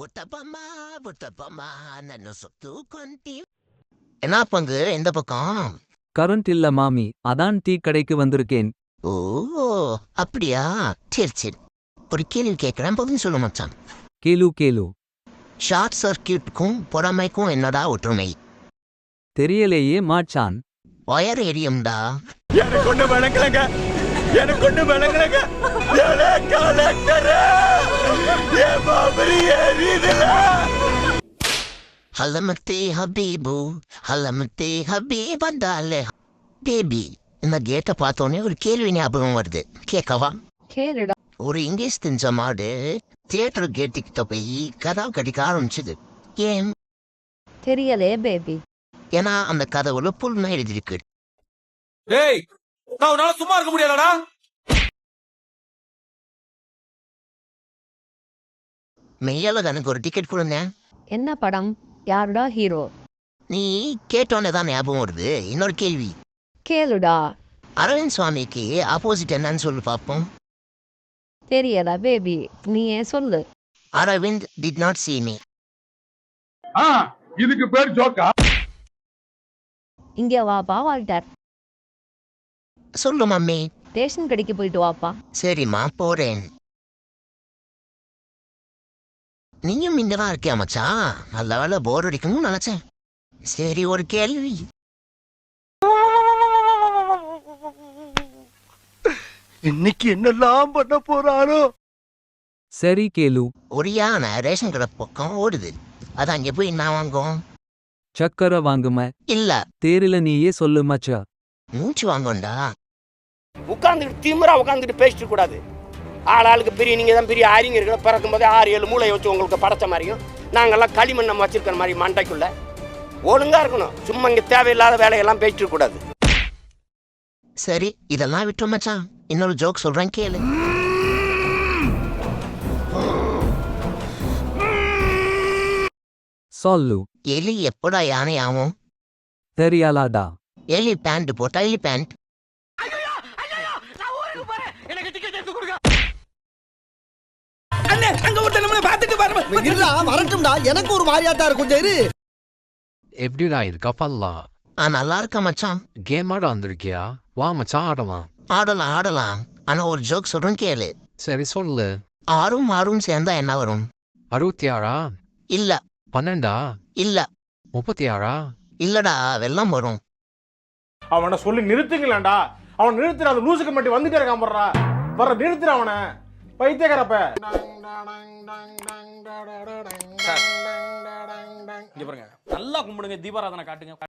உத்தப்பம்மா உத்தப்பம்மா நன்னு சொத்து கொண்டி என்ன பங்கு எந்த பக்கம் கரண்ட் இல்ல மாமி அதான் டீ கடைக்கு வந்திருக்கேன் ஓ அப்படியா சரி சரி ஒரு கேள்வி கேட்கிறேன் பதில் சொல்லு மச்சான் கேலு கேலு ஷார்ட் சர்க்கியூட்டுக்கும் பொறாமைக்கும் என்னடா ஒற்றுமை தெரியலையே மாச்சான் ஒயர் எரியும்டா எனக்கு ஒண்ணு விளங்கலங்க எனக்கு ஒண்ணு விளங்கலங்க ஹலமத்தே ஹபீபு ஹலமத்தே ஹபீப் வந்தாலே. பேபி இந்த கேட்டை பார்த்தோன்னே ஒரு கேள்வி ஞாபகம் வருது. கேட்கவா? கேளுடா. ஒரு இங்கிலீஷ் தெரிஞ்ச மாடு தியேட்டர் கேட்டுக்கிட்ட போய் கதவு கடிக்க ஆரம்பிச்சது. ஏன்? தெரியலே பேபி. ஏன்னா அந்த கதவுல புல்னா எழுதிருக்கு டேய் நான் சும்மா இருக்க முடியாதடா? மெய்யழகனுக்கு ஒரு டிக்கெட் கொடுங்க. என்ன படம்? யாருடா ஹீரோ நீ கேட்டோன்னே தான் ஞாபகம் வருது. இன்னொரு கேள்வி. கேளுடா. அரவிந்த் சுவாமிக்கு ஆப்போசிட் என்னன்னு சொல்லி பார்ப்போம். தெரியல பேபி நீயே சொல்லு. Aravind did not see me. ஆ இதுக்கு பேர் ஜோக்கா? இங்க வாப்பா வால்டர். சொல்லு மம்மி. ரேஷன் கடைக்கு போயிட்டு வாப்பா. சரிம்மா போறேன். நீயும் இங்கதான் இருக்கியா மச்சான் நல்ல வேலை போர் அடிக்கணும்னு நினைச்சேன். சரி ஒரு கேள்வி. இன்னைக்கு என்னெல்லாம் பண்ண போறாரோ? சரி கேலு ஒரு யானை ரேஷன் கடை பக்கம் ஓடுது. அது அங்கே போய் நான் வாங்கும் சக்கரை வாங்கும? இல்ல. தேரில நீயே சொல்லு மச்சா. மூச்சு வாங்கும்டா உட்காந்துட்டு திமிரா உட்காந்துட்டு பேசிட்டு கூடாது. ஆள் ஆளுக்கு பெரிய நீங்கள் தான் பெரிய அறிஞர்கள் பிறக்கும் போதே ஆறு ஏழு மூளை வச்சு உங்களுக்கு படைச்ச மாதிரியும் நாங்கெல்லாம் களிமண் நம்ம வச்சிருக்கிற மாதிரி மண்டைக்குள்ள ஒழுங்கா இருக்கணும். சும்மா இங்கே தேவையில்லாத வேலையெல்லாம் பேசிட்டு கூடாது. சரி இதெல்லாம் விட்டோம் மச்சான். இன்னொரு ஜோக் சொல்றேன் கேளு. சொல்லு. எலி எப்படா யானை ஆகும் தெரியலாடா எலி பேண்ட் போட்டா எலி பேண்ட் இருடா வரட்டும்டா. எனக்கு ஒரு மாதிரியாட்டா இருக்கும் இரு எப்படிடா இருக்கா பண்ணலாம் ஆ நல்லா இருக்கா மச்சான்? கேம் ஆட வந்திருக்கியா? வா மச்சான் ஆடலாம். ஆடலாம் ஆடலாம். ஆனா ஒரு ஜோக் சொல்றேன் கேளு. சரி சொல்லு. ஆறும் ஆறும் சேர்ந்தா என்ன வரும்? அறுபத்தி ஆறா இல்ல. பன்னெண்டா? இல்ல. முப்பத்தி ஆறா இல்லடா வெள்ளம் வரும். அவனை சொல்லி நிறுத்துங்களேன்டா. அவன் நிறுத்துற லூசுக்கு மட்டும் வந்துட்டே இருக்கான் போடுறா. வர நிறுத்துற அவனை. பைத்தியக்காரப்ப. இங்க பாருங்க நல்லா கும்பிடுங்க தீபாராதனை காட்டுங்க.